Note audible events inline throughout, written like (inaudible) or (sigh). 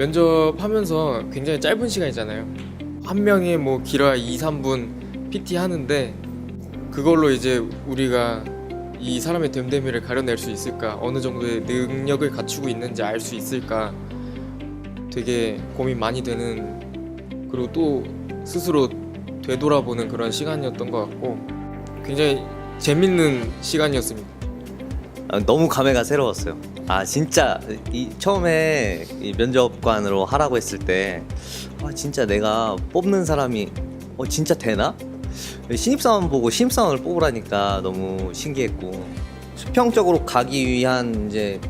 면접하면서 굉장히 짧은 시간이잖아요. 한 명이 뭐 길어야 2, 3분 PT 하는데 그걸로 이제 우리가 이 사람의 됨됨이를 가려낼 수 있을까? 어느 정도의 능력을 갖추고 있는지 알 수 있을까? 되게 고민 많이 되는 그리고 또 스스로 되돌아보는 그런 시간이었던 것 같고 굉장히 재밌는 시간이었습니다. 아, 너무 감회가 새로웠어요. 아 진짜 이 처음에 이 면접관으로 하라고 했을 때 아, 진짜 내가 뽑는 사람이 어 진짜 되나? 신입사원 보고 신입사원을 뽑으라니까 너무 신기했고 수평적으로 가기 위한 이제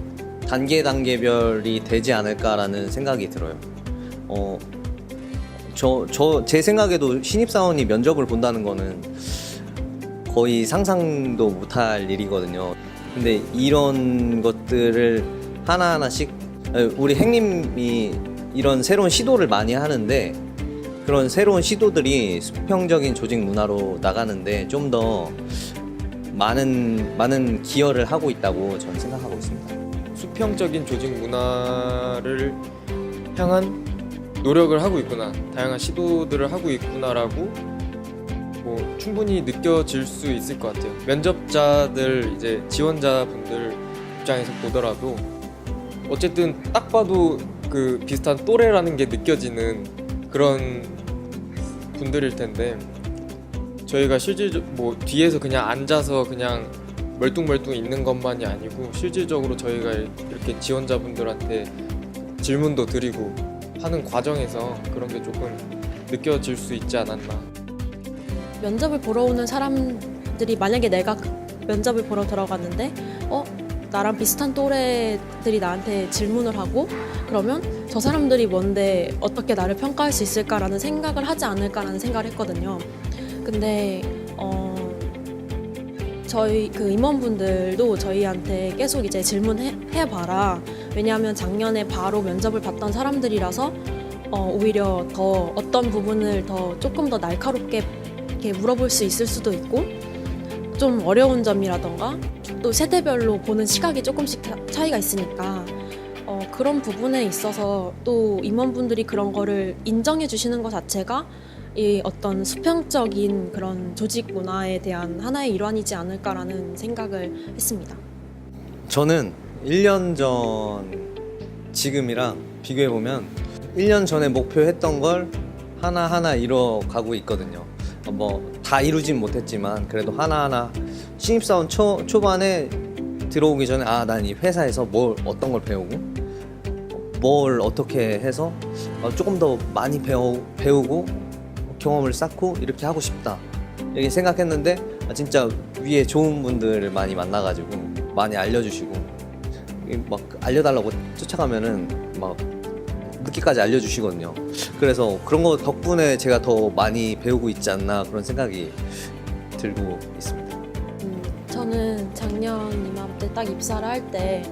단계 단계별이 되지 않을까라는 생각이 들어요. 어, 저, 저, 제 생각에도 신입사원이 면접을 본다는 거는 거의 상상도 못할 일이거든요. 근데 이런 것들을 하나하나씩 에, 우리 행님이 이런 새로운 시도를 많이 하는데 그런 새로운 시도들이 수평적인 조직 문화로 나가는데 좀 더 많은 많은 기여를 하고 있다고 저는 생각하고 있습니다. 수평적인 조직 문화를 향한 노력을 하고 있구나 다양한 시도들을 하고 있구나라고 뭐 충분히 느껴질 수 있을 것 같아요 면접자들 이제 지원자분들 입장에서 보더라도 어쨌든 딱 봐도 그 비슷한 또래라는 게 느껴지는 그런 분들일 텐데 저희가 실질적 뭐 뒤에서 그냥 앉아서 그냥 멀뚱멀뚱 있는 것만이 아니고 실질적으로 저희가 이렇게 지원자분들한테 질문도 드리고 하는 과정에서 그런 게 조금 느껴질 수 있지 않았나. 면접을 보러 오는 사람들이 만약에 내가 그 면접을 보러 들어갔는데 어 나랑 비슷한 또래들이 나한테 질문을 하고 그러면 저 사람들이 뭔데 어떻게 나를 평가할 수 있을까라는 생각을 하지 않을까라는 생각을 했거든요. 근데 어 저희 그 임원분들도 저희한테 계속 이제 질문해 해 봐라. 왜냐하면 작년에 바로 면접을 봤던 사람들이라서 어, 오히려 더 어떤 부분을 더 조금 더 날카롭게 이렇게 물어볼 수 있을 수도 있고 좀 어려운 점이라던가 또 세대별로 보는 시각이 조금씩 차- 차이가 있으니까 어, 그런 부분에 있어서 또 임원분들이 그런 거를 인정해 주시는 것 자체가 이 어떤 수평적인 그런 조직 문화에 대한 하나의 일환이지 않을까라는 생각을 했습니다. 저는 1년 전 지금이랑 비교해 보면 1년 전에 목표했던 걸 하나하나 이뤄 가고 있거든요. 뭐 다 이루진 못했지만 그래도 하나하나 신입사원 초, 초반에 들어오기 전에 아 난 이 회사에서 뭘 어떤 걸 배우고 뭘 어떻게 해서 어, 조금 더 많이 배우, 배우고 경험을 쌓고 이렇게 하고 싶다. 이렇게 생각했는데 아, 진짜 위에 좋은 분들을 많이 만나가지고 많이 알려주시고 이막 알려달라고 쫓아가면은 막 늦게까지 알려주시거든요. 그래서 그런 거 덕분에 제가 더 많이 배우고 있지 않나 그런 생각이 들고 있습니다. 음, 저는 작년 이맘때 딱 입사를 할 때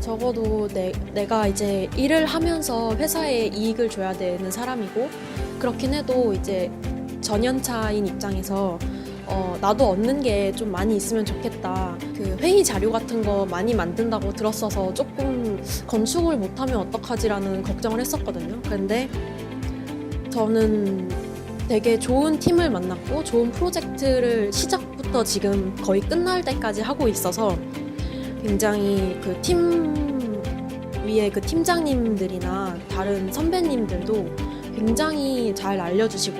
적어도 내, 내가 이제 일을 하면서 회사에 이익을 줘야 되는 사람이고 그렇긴 해도 이제 전연차인 입장에서 어, 나도 얻는 게 좀 많이 있으면 좋겠다. 그 회의 자료 같은 거 많이 만든다고 들었어서 조금 건축을 못하면 어떡하지라는 걱정을 했었거든요. 근데 저는 되게 좋은 팀을 만났고 좋은 프로젝트를 시작부터 지금 거의 끝날 때까지 하고 있어서 굉장히 그 팀 위에 그 팀장님들이나 다른 선배님들도 굉장히 잘 알려주시고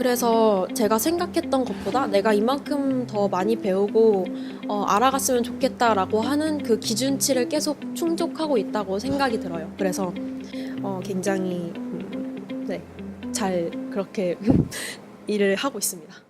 그래서 제가 생각했던 것보다 내가 이만큼 더 많이 배우고 어, 알아갔으면 좋겠다라고 하는 그 기준치를 계속 충족하고 있다고 생각이 들어요. 그래서 어, 굉장히 음, 네, 잘 그렇게 (laughs) 일을 하고 있습니다.